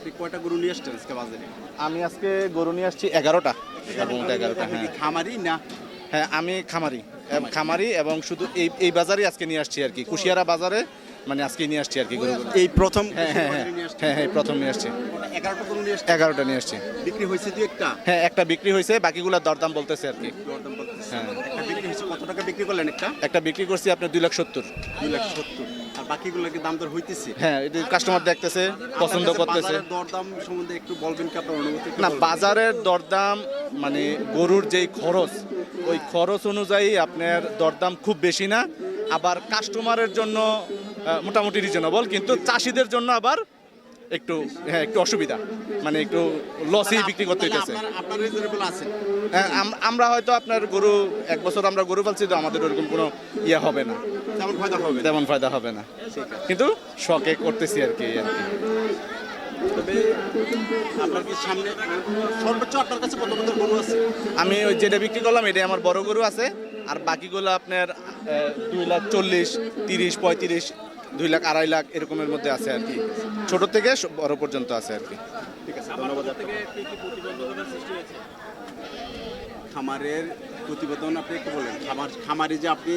আপনি কয়টা গরু নিয়ে আসছেন আজকে বাজারে? আমি আজকে গরু নিয়ে আসছি এগারোটা। এগারোটা হ্যাঁ। খামারি না? হ্যাঁ আমি খামারি। খামারি। এবং শুধু এই এই বাজারে আজকে নিয়ে আসছি আর কি। কুশিয়ারা বাজারে মানে আজকে নিয়ে আসছি আর কি গরুগুলো। এই প্রথম হ্যাঁ হ্যাঁ হ্যাঁ। হ্যাঁ হ্যাঁ প্রথম নিয়ে আসছি। এগারোটা গরু নিয়ে আসছেন? এগারোটা নিয়ে আসছি। বিক্রি হয়েছে দু একটা? হ্যাঁ একটা বিক্রি হয়েছে বাকিগুলোর দরদাম বলতেছে আর কি। দরদাম বলতেছে। হ্যাঁ। একটা বিক্রি হয়েছে কত টাকা বিক্রি করলেন একটা? একটা বিক্রি করছি আপনার দুই লাখ সত্তর। দুই লাখ সত্তর। বাকিগুলোকে দাম দর হইতেছে? হ্যাঁ এটা কাস্টমার দেখতেছে পছন্দ করতেছে। বাজারের দরদাম সম্বন্ধে একটু বলবেন কি আপনার অনুভূতি না বাজারের দরদাম মানে গরুর যেই খরচ ওই খরচ অনুযায়ী আপনার দরদাম খুব বেশি না। আবার কাস্টমারের জন্য মোটামুটি রিজনেবল কিন্তু চাষিদের জন্য আবার একটু হ্যাঁ একটু অসুবিধা। মানে একটু লসেই বিক্রি করতে হইতেছে। রিজনেবল আছে। হ্যাঁ, আম- আমরা হয়তো আপনার গরু এক বছর আমরা গরু পালছি তো আমাদের ওরকম কোনো ইয়ে হবে না। তেমন ফায়দা হবে। তেমন ফায়দা হবে না। কিন্তু শখে করতেছি আর কি আর কি। আমি ওই যেটা বিক্রি করলাম এটাই আমার বড় গরু আছে। আর বাকিগুলো আপনার দুই লাখ চল্লিশ তিরিশ পঁয়ত্রিশ দুই লাখ আড়াই লাখ এরকমের মধ্যে আছে আর কি। ছোট থেকে বড় পর্যন্ত আছে আর কি। ঠিক আছে ধন্যবাদ খামারের প্রতিবেদন আপনি একটু বলেন। খামার খামারি যে আপনি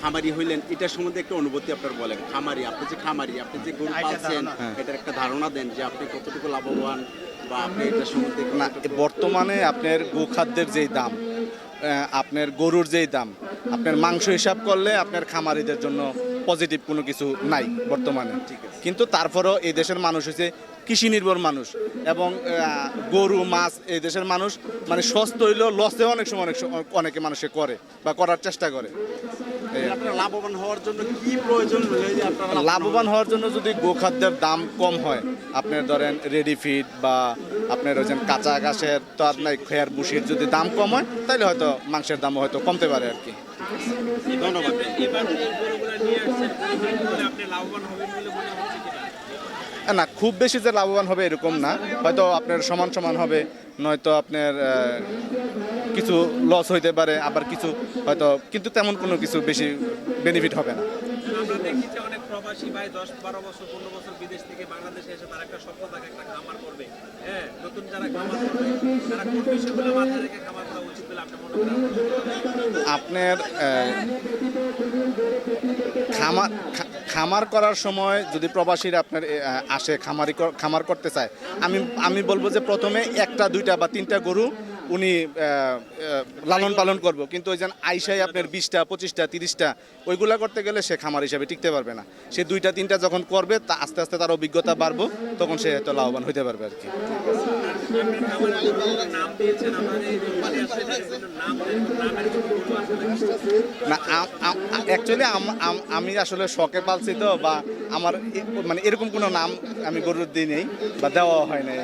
খামারি হইলেন এটার সম্বন্ধে একটা অনুভূতি আপনার বলেন। খামারি আপনি যে খামারি আপনি যে গরু পালছেন হ্যাঁ। এটার একটা ধারণা দেন যে আপনি কতটুকু লাভবান বা আপনি এটার সম্বন্ধে না বর্তমানে আপনার গোখাদ্যের যেই দাম আপনার গরুর যেই দাম আপনার মাংস হিসাব করলে আপনার খামারিদের জন্য পজিটিভ কোনো কিছু নাই বর্তমানে। ঠিক কিন্তু তারপরও এই দেশের মানুষ হচ্ছে কৃষি নির্ভর মানুষ এবং গরু মাছ এই দেশের মানুষ মানে সস্ত হইলেও লসে অনেক সময় অনেক সময় অনেকে মানুষে করে বা করার চেষ্টা করে। লাভবান হওয়ার জন্য কি প্রয়োজন হলে যে আপনারা লাভবান হওয়ার জন্য যদি গোখাদ্যের দাম কম হয় আপনার ধরেন রেডি ফিড বা আপনার ওই যে কাঁচা ঘাসের তো আপনার খেয়ার বুসির যদি দাম কম হয় তাহলে হয়তো মাংসের দাম হয়তো কমতে পারে আর কি। না, খুব বেশি যে লাভবান হবে এরকম না। হয়তো আপনার সমান সমান হবে, নয়তো আপনার কিছু লস হইতে পারে, আবার কিছু হয়তো, কিন্তু তেমন কোনো কিছু বেশি বেনিফিট হবে না। আমরা দেখি যে অনেক প্রবাসী ভাই দশ, বারো বছর, পনেরো বছর বিদেশ থেকে বাংলাদেশে এসে তার একটা স্বপ্ন থাকে, একটা খামার করবে। হ্যাঁ নতুন যারা খামার করবে, তারা কোন বিষয়গুলো মাথায় রেখে খামার করা উচিত বলে আপনি মনে করেন আপনার খামার খামার করার সময় যদি প্রবাসীরা আপনার আসে, খামারি খামার করতে চায়, আমি আমি বলব যে প্রথমে একটা, দুইটা বা তিনটা গরু উনি লালন পালন করব। কিন্তু ওই যেন আইসাই আপনার বিশটা, পঁচিশটা, তিরিশটা, ওইগুলা করতে গেলে সে খামার হিসাবে টিকতে পারবে না। সে দুইটা, তিনটা যখন করবে, তা আস্তে আস্তে তার অভিজ্ঞতা বাড়বো, তখন সে হয়তো লাভবান হইতে পারবে আর কি। না অ্যাকচুয়ালি আমি আসলে শখে পালছি তো, বা আমার মানে এরকম কোনো নাম আমি গরুর দিই নেই, বা দেওয়া হয় কি